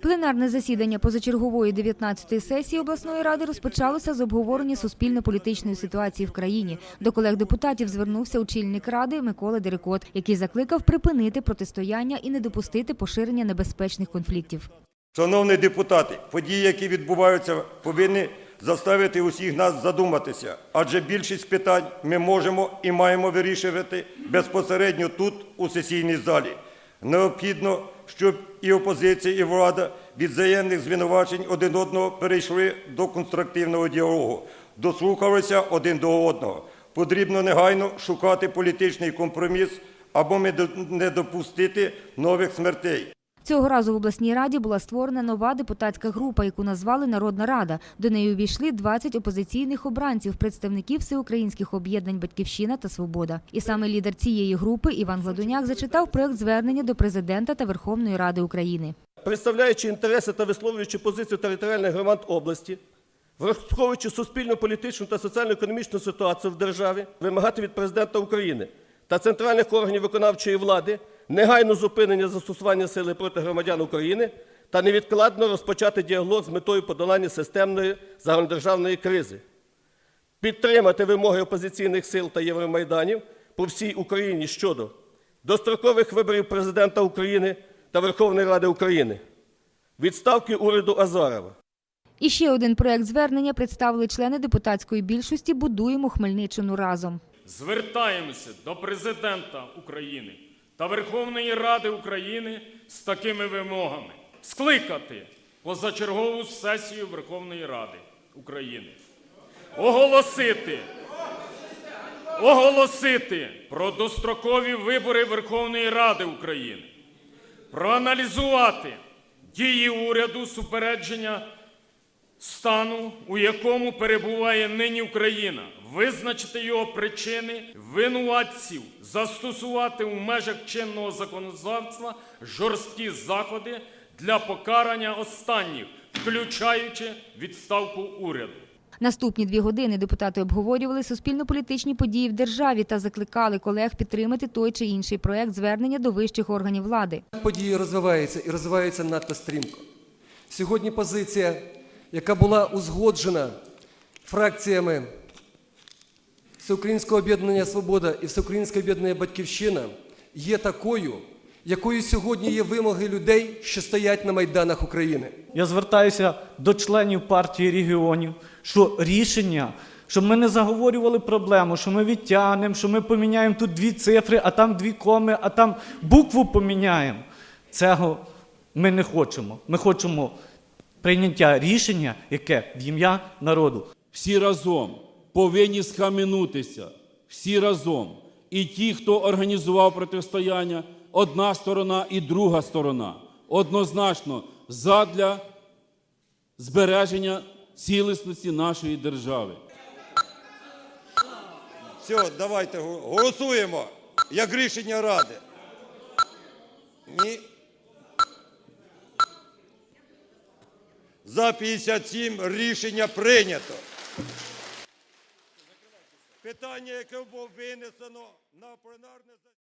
Пленарне засідання позачергової 19-ї сесії обласної ради розпочалося з обговорення суспільно-політичної ситуації в країні. До колег депутатів звернувся очільник ради Микола Дерекот, який закликав припинити протистояння і не допустити поширення небезпечних конфліктів. Шановні депутати, події, які відбуваються, повинні заставити усіх нас задуматися, адже більшість питань ми можемо і маємо вирішувати безпосередньо тут, у сесійній залі. Необхідно, щоб і опозиція, і влада від взаємних звинувачень один одного перейшли до конструктивного діалогу, дослухалися один до одного. Потрібно негайно шукати політичний компроміс або не допустити нових смертей. Цього разу в обласній раді була створена нова депутатська група, яку назвали Народна Рада. До неї увійшли 20 опозиційних обранців, представників всеукраїнських об'єднань Батьківщина та Свобода. І саме лідер цієї групи Іван Гладуняк зачитав проект звернення до президента та Верховної Ради України. представляючи інтереси та висловлюючи позицію територіальних громад області, враховуючи суспільну, політичну та соціально-економічну ситуацію в державі, вимагати від президента України та центральних органів виконавчої влади негайно зупинення застосування сили проти громадян України та невідкладно розпочати діалог з метою подолання системної загальнодержавної кризи, підтримати вимоги опозиційних сил та Євромайданів по всій Україні щодо дострокових виборів президента України та Верховної Ради України, відставки уряду Азарова, І ще один проект звернення представили члени депутатської більшості Будуємо Хмельниччину разом. Звертаємося до президента України та Верховної Ради України з такими вимогами: скликати позачергову сесію Верховної Ради України, оголосити, оголосити про дострокові вибори Верховної Ради України, проаналізувати дії уряду супередження стану, у якому перебуває нині Україна, визначити його причини, винуватців, застосувати у межах чинного законодавства жорсткі заходи для покарання останніх, включаючи відставку уряду. Наступні дві години депутати обговорювали суспільно-політичні події в державі та закликали колег підтримати той чи інший проект звернення до вищих органів влади. Події розвиваються і розвиваються надто стрімко. Сьогодні позиція, яка була узгоджена фракціями Всеукраїнського об'єднання Свобода і Всеукраїнського об'єднання Батьківщина, є такою, якою сьогодні є вимоги людей, що стоять на майданах України. Я звертаюся до членів партії регіонів, що рішення, щоб ми не заговорювали проблему, що ми відтягнемо, що ми поміняємо тут дві цифри, а там дві коми, а там букву поміняємо. Цього ми не хочемо. Ми хочемо прийняття рішення, яке в ім'я народу. всі разом повинні схаменутися, всі разом. І ті, хто організував протистояння, одна сторона і друга сторона. Однозначно задля збереження цілісності нашої держави. Все, давайте голосуємо, як рішення Ради. За 57 рішення прийнято. Питання, яке було винесено на пленарне.